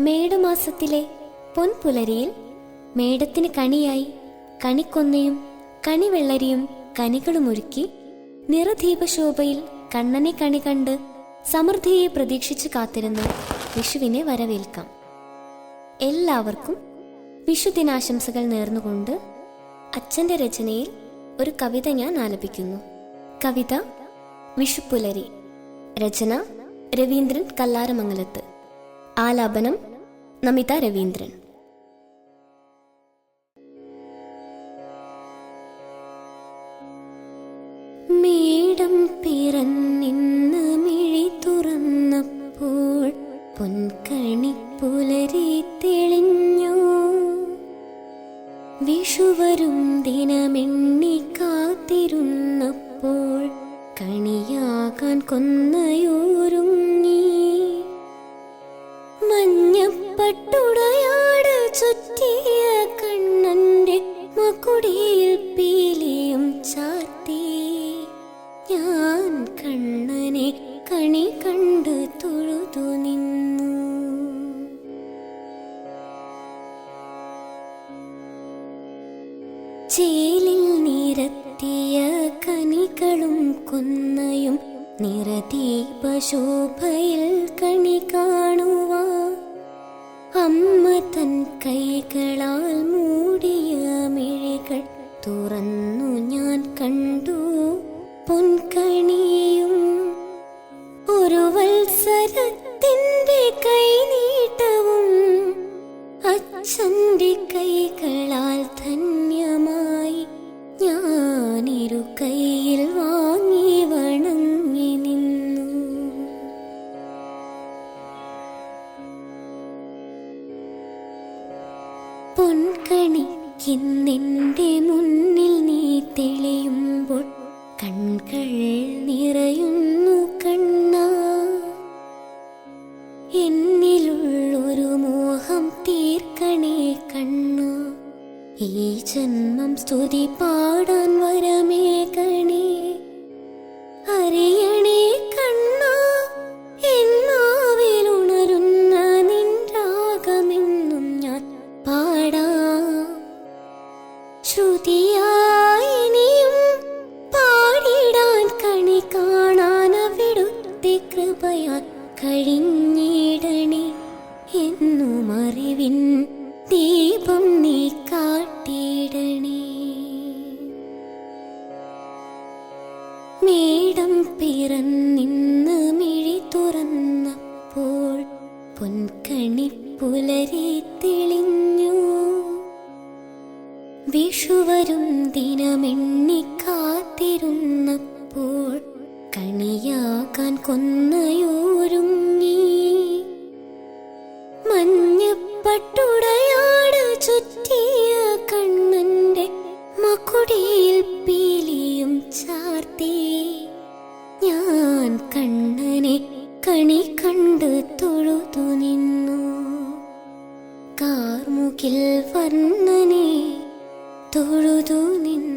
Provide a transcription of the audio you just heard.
മേടമാസത്തിലെ പൊൻപുലരിയിൽ മേടത്തിന് കണിയായി കണിക്കൊന്നയും കണിവെള്ളരിയും കനികളുമൊരുക്കി നിറദീപശോഭയിൽ കണ്ണനെ കണി കണ്ട് സമൃദ്ധിയെ പ്രതീക്ഷിച്ചു കാത്തിരുന്ന് വിഷുവിനെ വരവേൽക്കാം. എല്ലാവർക്കും വിഷുദിനാശംസകൾ നേർന്നുകൊണ്ട് അച്ഛന്റെ രചനയിൽ ഒരു കവിത ഞാൻ ആലപിക്കുന്നു. കവിത വിഷുപ്പുലരി രചന രവീന്ദ്രൻ കല്ലാരമംഗലത്ത്. ആലാപനം നമിത രവീന്ദ്രൻ. മേടം പിറന്നിന്ന് മിഴി തുറന്നപ്പോൾ പൊൻകണി പുലരി തെളിഞ്ഞു. വിഷുവരും ദിനമെണ്ണി കാത്തിരുന്നപ്പോൾ കണിയാകാൻ കൊന്നയോരുങ്ങി കണ്ണനെ കണി കണ്ട് തൊഴുതു നിന്നു. ചേലിൽ നിരത്തിയ കനികളും കൊന്നയും നിറദീപശോഭയിൽ കണി കാണുവ. അമ്മ തൻ കൈകളാൽ മൂടിയ മിഴികൾ തുറന്നു ഞാൻ കണ്ടു. പൊൻകണിയും അച്ഛന്റെ കൈകളാൽ ധന്യമായി ഞാനിരു കൈയിൽ വാങ്ങി വണങ്ങി നിന്നു. പൊൻകണിക്കിന്നെന്റെ മുന്നിൽ നീ തെളിയുമ്പോൾ കൺകൾ നിറയുന്നു കണ്ണാ. എന്നിലുള്ളൊരു ഈ ജന്മം സ്തുതി പാടാൻ വരമേ കണി. അറിയണേ കണ്ണാ നിൻരാഗമെന്നും ഞാൻ പാടിടാൻ കണി കഴിഞ്ഞിടണേ. എന്നും അറിവിൻ ദീപം നീ വിഷുവരും ദിനമെണ്ണിക്കാത്തിരുന്നപ്പോൾ കണിയാകാൻ കൊന്നയോരുങ്ങി. മഞ്ഞപ്പട്ടുടയാട് ചുറ്റിയ കണ്ണന്റെ മക്കുടിയിൽ പീലിയും ചാർത്തി. ഞാൻ കണ്ണനെ കണി കണ്ട് തൊഴുതു നിന്നു. കാർമുകിൽ വർണനെ തൊഴുതു നിന്നു